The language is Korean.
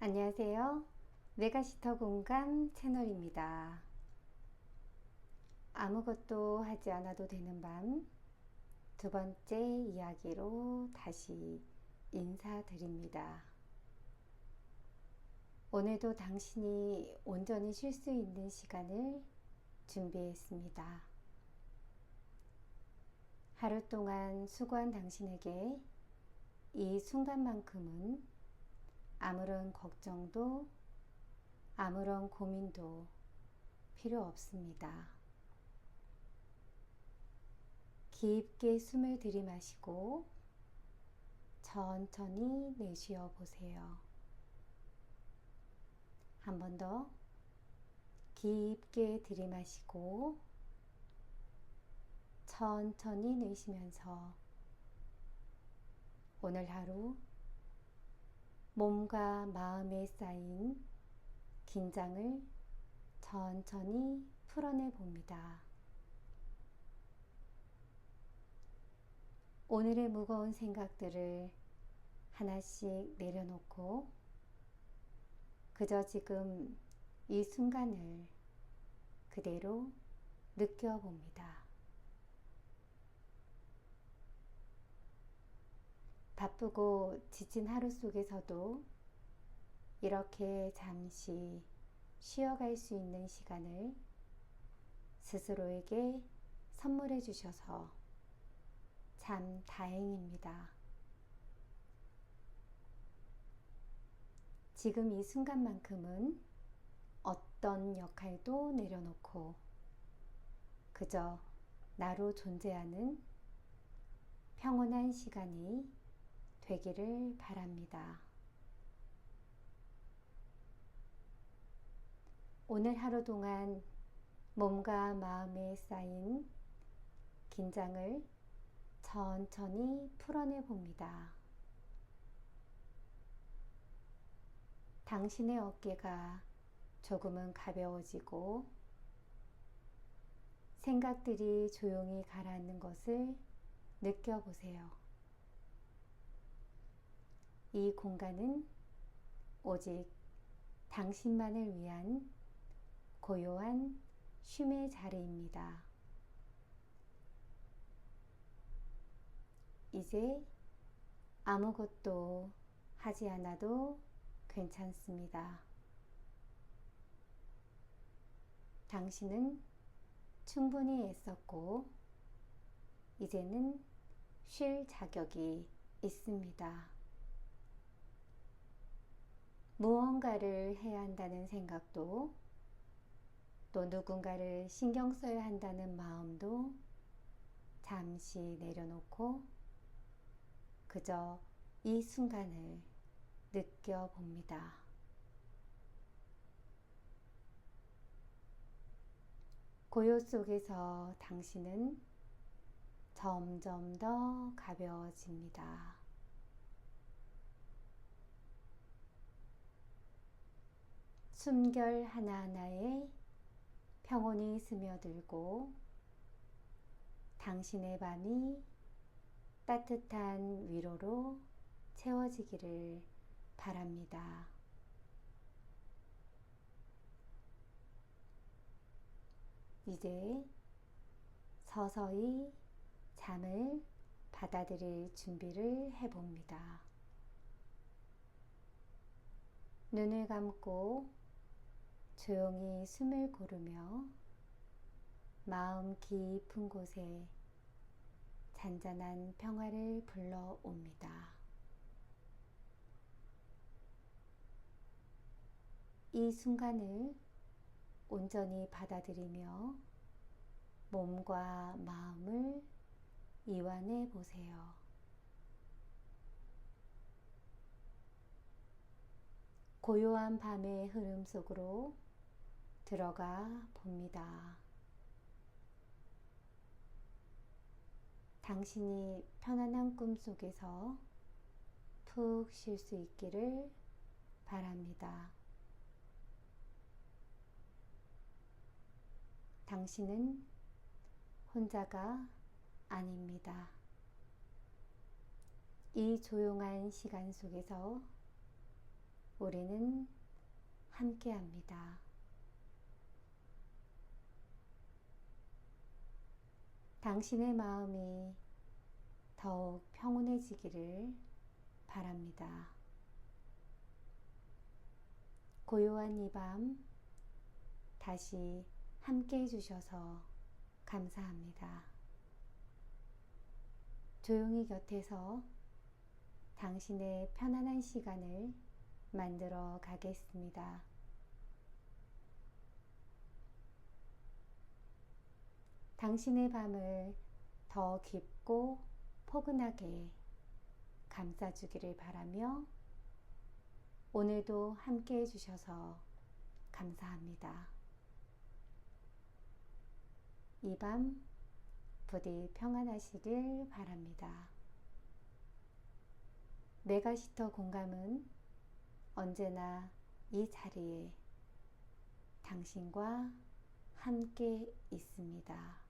안녕하세요. 메가시터 공감 채널입니다. 아무것도 하지 않아도 되는 밤 두 번째 이야기로 다시 인사드립니다. 오늘도 당신이 온전히 쉴 수 있는 시간을 준비했습니다. 하루 동안 수고한 당신에게 이 순간만큼은 아무런 걱정도 아무런 고민도 필요 없습니다. 깊게 숨을 들이마시고 천천히 내쉬어 보세요. 한 번 더 깊게 들이마시고 천천히 내쉬면서 오늘 하루 몸과 마음에 쌓인 긴장을 천천히 풀어내 봅니다. 오늘의 무거운 생각들을 하나씩 내려놓고 그저 지금 이 순간을 그대로 느껴봅니다. 바쁘고 지친 하루 속에서도 이렇게 잠시 쉬어갈 수 있는 시간을 스스로에게 선물해 주셔서 참 다행입니다. 지금 이 순간만큼은 어떤 역할도 내려놓고 그저 나로 존재하는 평온한 시간이 되기를 바랍니다. 오늘 하루 동안 몸과 마음에 쌓인 긴장을 천천히 풀어내 봅니다. 당신의 어깨가 조금은 가벼워지고 생각들이 조용히 가라앉는 것을 느껴보세요. 이 공간은 오직 당신만을 위한 고요한 쉼의 자리입니다. 이제 아무것도 하지 않아도 괜찮습니다. 당신은 충분히 애썼고, 이제는 쉴 자격이 있습니다. 무언가를 해야 한다는 생각도 또 누군가를 신경 써야 한다는 마음도 잠시 내려놓고 그저 이 순간을 느껴봅니다. 고요 속에서 당신은 점점 더 가벼워집니다. 숨결 하나하나에 평온이 스며들고 당신의 밤이 따뜻한 위로로 채워지기를 바랍니다. 이제 서서히 잠을 받아들일 준비를 해봅니다. 눈을 감고 조용히 숨을 고르며 마음 깊은 곳에 잔잔한 평화를 불러옵니다. 이 순간을 온전히 받아들이며 몸과 마음을 이완해 보세요. 고요한 밤의 흐름 속으로 들어가 봅니다. 당신이 편안한 꿈 속에서 푹 쉴 수 있기를 바랍니다. 당신은 혼자가 아닙니다. 이 조용한 시간 속에서 우리는 함께 합니다. 당신의 마음이 더욱 평온해지기를 바랍니다. 고요한 이 밤 다시 함께 해주셔서 감사합니다. 조용히 곁에서 당신의 편안한 시간을 만들어 가겠습니다. 당신의 밤을 더 깊고 포근하게 감싸주기를 바라며 오늘도 함께 해주셔서 감사합니다. 이 밤 부디 평안하시길 바랍니다. 메가시터 공감은 언제나 이 자리에 당신과 함께 있습니다.